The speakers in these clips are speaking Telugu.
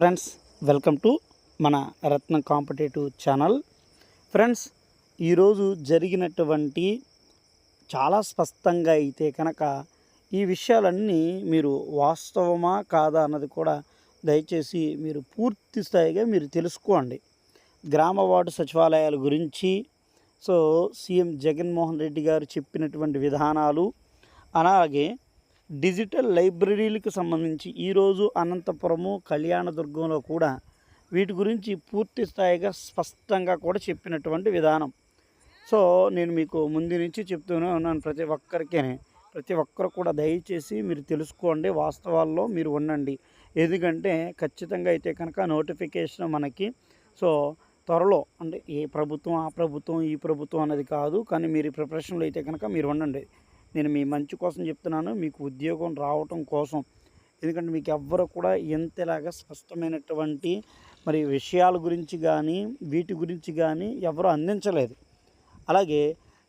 ఫ్రెండ్స్ వెల్కమ్ టు మన రత్న కాంపిటేటివ్ ఛానల్. ఫ్రెండ్స్ ఈరోజు జరిగినటువంటి చాలా స్పష్టంగా అయితే కనుక ఈ విషయాలన్నీ మీరు వాస్తవమా కాదా అన్నది కూడా దయచేసి మీరు పూర్తి స్థాయిగా మీరు తెలుసుకోండి. గ్రామ వార్డు సచివాలయాల గురించి సో సీఎం జగన్మోహన్ రెడ్డి గారు చెప్పినటువంటి విధానాలు అలాగే డిజిటల్ లైబ్రరీలకు సంబంధించి ఈరోజు అనంతపురము కళ్యాణదుర్గంలో కూడా వీటి గురించి పూర్తి స్థాయిగా స్పష్టంగా కూడా చెప్పినటువంటి విధానం. సో నేను మీకు ముందు నుంచి చెప్తూనే ఉన్నాను ప్రతి ఒక్కరికి ప్రతి ఒక్కరు కూడా దయచేసి మీరు తెలుసుకోండి వాస్తవాల్లో మీరు ఉండండి. ఎందుకంటే ఖచ్చితంగా అయితే కనుక నోటిఫికేషన్ మనకి సో త్వరలో అంటే ఏ ప్రభుత్వం ఆ ప్రభుత్వం ఈ ప్రభుత్వం అనేది కాదు. కానీ మీరు ప్రిపరేషన్లో అయితే కనుక మీరు ఉండండి. నేను మీ మంచి కోసం చెప్తున్నాను మీకు ఉద్యోగం రావటం కోసం. ఎందుకంటే మీకు ఎవ్వరు కూడా ఎంతలాగా స్పష్టమైనటువంటి మరి విషయాల గురించి కానీ వీటి గురించి కానీ ఎవరు అందించలేదు. అలాగే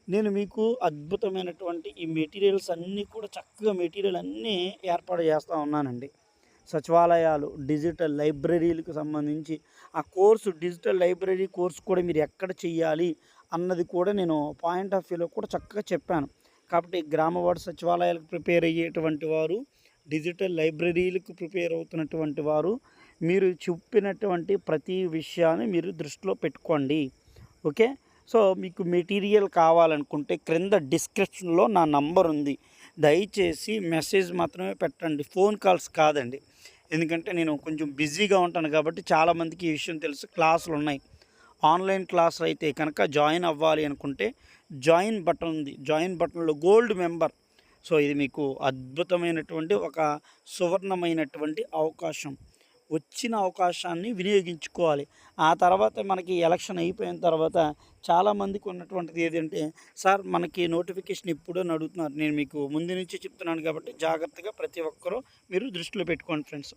నేను మీకు అద్భుతమైనటువంటి ఈ మెటీరియల్స్ అన్నీ కూడా చక్కగా మెటీరియల్ అన్నీ ఏర్పాటు చేస్తూ ఉన్నానండి. సచివాలయాలు డిజిటల్ లైబ్రరీలకు సంబంధించి ఆ కోర్సు డిజిటల్ లైబ్రరీ కోర్సు కూడా మీరు ఎక్కడ చెయ్యాలి అన్నది కూడా నేను పాయింట్ ఆఫ్ వ్యూలో కూడా చక్కగా చెప్పాను. కాబట్టి గ్రామ వార్డు సచివాలయాలకు ప్రిపేర్ అయ్యేటువంటి వారు డిజిటల్ లైబ్రరీలకు ప్రిపేర్ అవుతున్నటువంటి వారు మీరు చెప్పినటువంటి ప్రతి విషయాన్ని మీరు దృష్టిలో పెట్టుకోండి. ఓకే? సో మీకు మెటీరియల్ కావాలనుకుంటే క్రింద డిస్క్రిప్షన్లో నా నంబర్ ఉంది. దయచేసి మెసేజ్ మాత్రమే పెట్టండి. ఫోన్ కాల్స్ కాదండి. ఎందుకంటే నేను కొంచెం బిజీగా ఉంటాను కాబట్టి చాలామందికి ఈ విషయం తెలుసు. క్లాసులు ఉన్నాయి. ఆన్లైన్ క్లాసులు అయితే కనుక జాయిన్ అవ్వాలి అనుకుంటే జాయిన్ బటన్ ఉంది. జాయిన్ బటన్లో గోల్డ్ మెంబర్. సో ఇది మీకు అద్భుతమైనటువంటి ఒక సువర్ణమైనటువంటి అవకాశం. వచ్చిన అవకాశాన్ని వినియోగించుకోవాలి. ఆ తర్వాత మనకి ఎలక్షన్ అయిపోయిన తర్వాత చాలామందికి ఉన్నటువంటిది ఏదంటే సార్ మనకి నోటిఫికేషన్ ఎప్పుడో అని అడుగుతున్నారు. నేను మీకు ముందు నుంచి చెప్తున్నాను కాబట్టి జాగ్రత్తగా ప్రతి ఒక్కరూ మీరు దృష్టిలో పెట్టుకోండి ఫ్రెండ్స్.